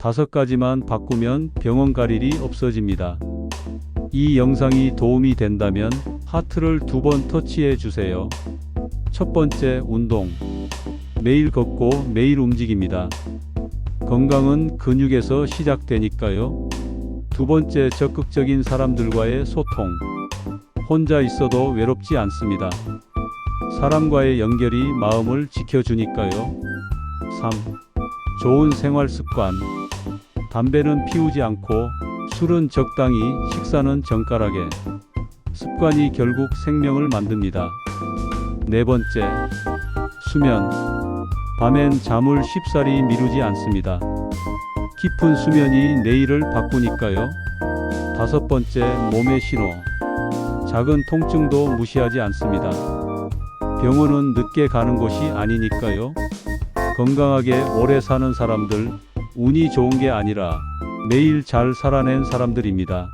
다섯 가지만 바꾸면 병원 갈 일이 없어집니다. 이 영상이 도움이 된다면 하트를 두 번 터치해 주세요. 첫 번째, 운동. 매일 걷고 매일 움직입니다. 건강은 근육에서 시작되니까요. 두 번째, 적극적인 사람들과의 소통. 혼자 있어도 외롭지 않습니다. 사람과의 연결이 마음을 지켜주니까요. 3. 좋은 생활 습관. 담배는 피우지 않고 술은 적당히, 식사는 정갈하게. 습관이 결국 생명을 만듭니다. 네 번째, 수면. 밤엔 잠을 쉽사리 미루지 않습니다. 깊은 수면이 내일을 바꾸니까요. 다섯 번째, 몸의 신호. 작은 통증도 무시하지 않습니다. 병원은 늦게 가는 곳이 아니니까요. 건강하게 오래 사는 사람들, 운이 좋은 게 아니라 매일 잘 살아낸 사람들입니다.